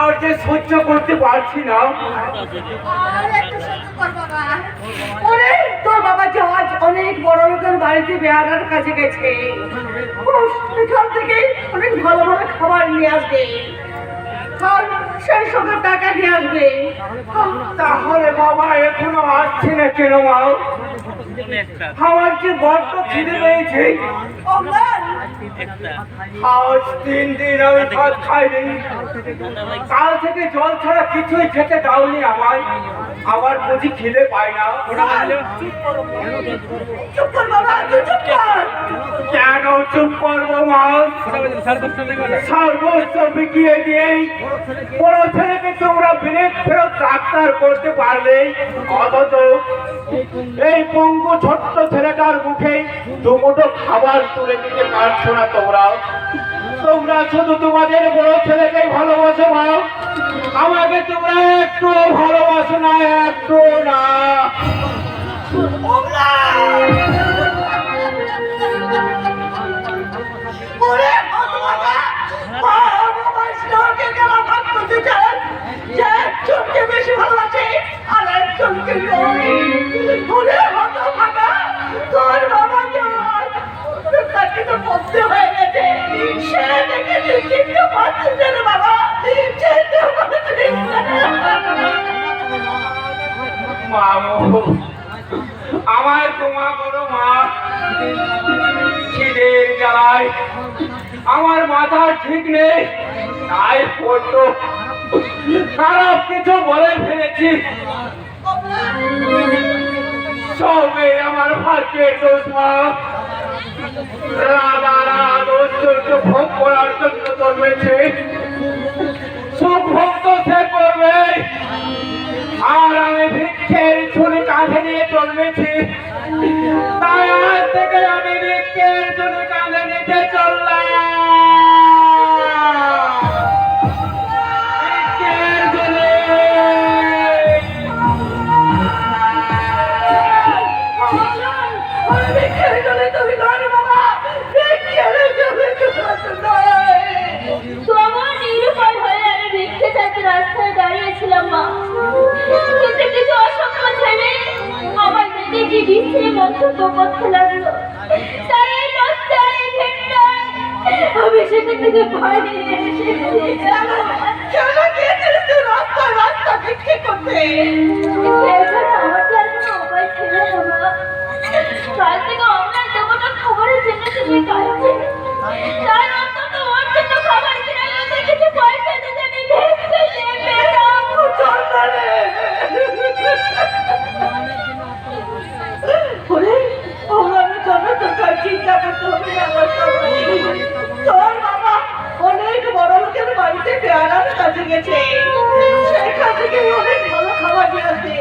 আর যে সহ্য করতে পারছি না। আর একটু সহ্য কর বাবা। ওরে, তোর বাবা জাহাজ অনেক বড় লোকের বাড়িতে বেড়ানোর কাছে গেছে। এখান থেকে অনেক ভালো ভালো খাবার নিয়ে আসবে। সেই সঙ্গে টাকা নিয়ে আসবে। তাহলে বাবা এখনও আসছে না কেন মা? আমার যে বড্ড খিদে পেয়েছে। ওমরান, আজ তিন দিন আমি ভাত খাইনি। কাল থেকে জল ছাড়া কিছুই খেতে দাওনি আমায়। আবার বুঝি খিদে পায় না। কেন চুপ করব মা? সর্বস্ব বিকিয়ে বড় ছেলেকে তোমরা ব্রেক ফেরত ডাক্তার করতে পারলে। অথচ এই পঙ্গু ছোট্ট ছেলেটার মুখে দুমুটো খাবার তুলে দিতে পারছ না তোমরা তোমরা শুধু তোমাদের বড় ছেলেকে ভালোবাসো মা। আমাকে তোমরা একটু ভালোবাসো না একটু না। আমায় তোমা করো, মা। খিদের জ্বালায় আমার মাথা ঠিক নেই। তাই পড়তো খারাপ কিছু বলে ফেলেছি। সবে আমার ভাগ্যের দোষ, মা। রাধা রাধ ভোগ করার জন্য জন্মেছে। কাঁধে নিয়ে চলমেছি তাই আজ থেকে আমি ভিক্ষের ছুরি কাঁধে নিতে চললাম ভিক্ষের ছুরি। আমি আমার মেয়েকে কি বিশ্রী লাগল তার এই লজ্জার এই ঘেন্নায় আমি সেখান থেকে ভয় নিয়ে এসেছি। রাস্তায় রাস্তা ভিক্ষে করতে? নিয়ে আসবে।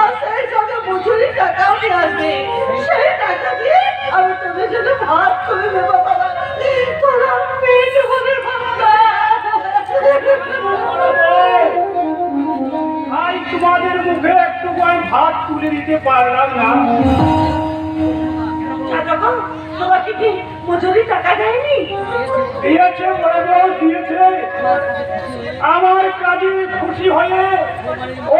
আর সেই সঙ্গে মজুরি টাকাও নিয়ে আসবে। সেই টাকা দিয়ে আমি তোদের জন্য ভাত করে দেবো বাবা। তোরা পেট ভরে ভাত তোমাদের মুখে একটু আমি ভাত তুলে দিতে পারলাম না। তোমাকে কি মজুরি টাকা দেয়নি? দিয়েছে বড় দিয়েছে। আমার কাজে খুশি হয়ে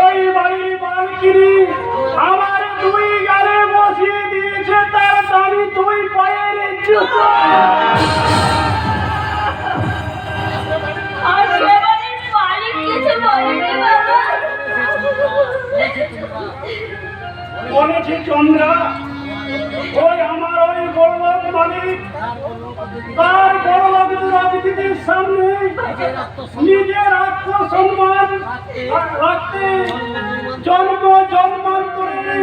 ওই বাড়ির মালকিনি আমার দুই গালে বসিয়ে দিয়েছে তার দামি দুই পায়ের জুতো বলেছে চন্দ্রা তার বড়লোক রাজনীতির সামনে নিজের আত্মসম্মান রাখতে জন্ম জন্মান্তরে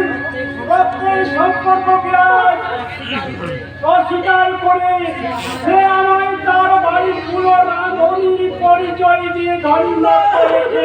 রক্তের সম্পর্ককে অস্বীকার করে সে আমায় তার বাড়ির পুরো রাঁধুনির পরিচয় দিয়ে ধন্য করেছে।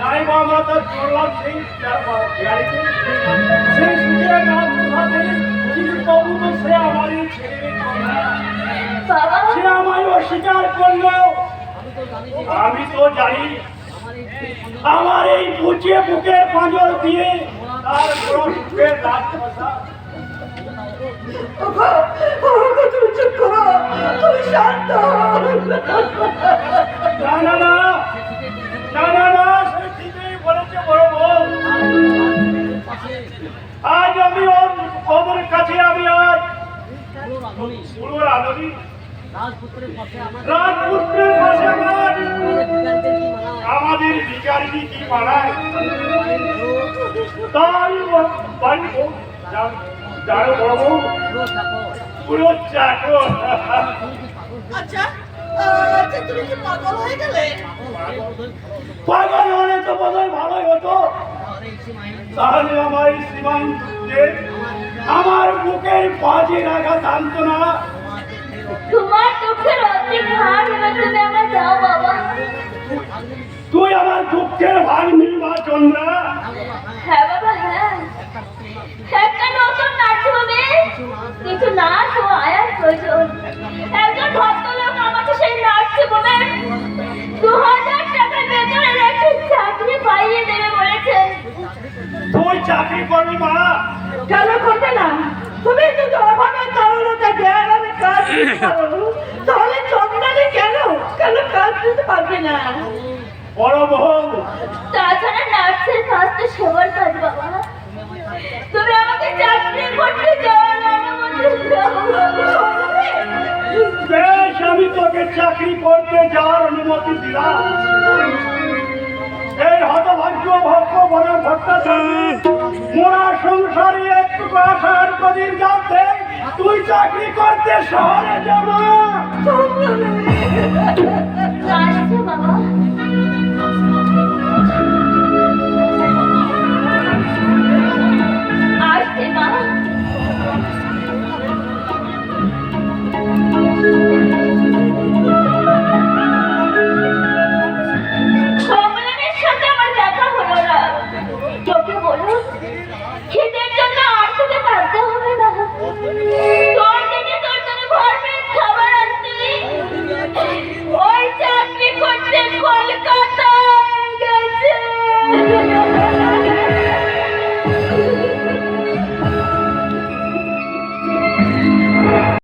নাই আমরা তো সেই গাড়িতে সেই সুখে নাম উঠাতে কিন্তু তবু তো সে আমারই ছেলে। সে আমায় অস্বীকার করল। আমি তো জানি আমার এই বুঝিয়ে বুকের পাঁজর দিয়ে তার বড় সুখের দাঁত বসা না। না না না। আমাদের বিচারটি কি বাড়ায় তাই বাড়ি পুরো চাকর। আচ্ছা আচ্ছা তুমি কি পাগল হয়ে গেলে? পাগল হলে তো বোধহয় ভালোই হতো। তাহলে আমার এই সীমান্তকে আমার বুকের পাঁচে রাখা জানতো না। তোমার দুঃখের অর্ধেক ভাগ এবার তুমি আমার দাও বাবা। তুই আমার দুঃখের ভাগ নিবা চন্দ্রা। হ্যাঁ বাবা হ্যাঁ। একটা নতুন নাচ হবে। কিছু নাচ ও আয়ার প্রয়োজন। একজন ভদ্রলোক আমাকে সেই নাচ শেখাবেন দু হাজার টাকা বেতনের একটা চাকরি পাইয়ে দেবে বলেছেন তুই চাকরি করবি মা তুমি যদি অভাবের কারণে তা বেড়াবে কাজ করো তাহলে চন্দ্রানী কেন? কেন কাজ দিতে পারবে না? বড় তাছাড়া নার্সের কাজ তো সেবার কাজ বাবা। তুমি আমাকে চাকরি করতে যাওয়ার বেশ আমি তোকে চাকরি করতে যাওয়ার অনুমতি দিলাম। এই হতভাগ্য ভক্ত বলে ভট্টাচার্য মোরা সংসারে একটু আসার কদিন যাচ্ছে তুই চাকরি করতে শহরে যাব। বাবা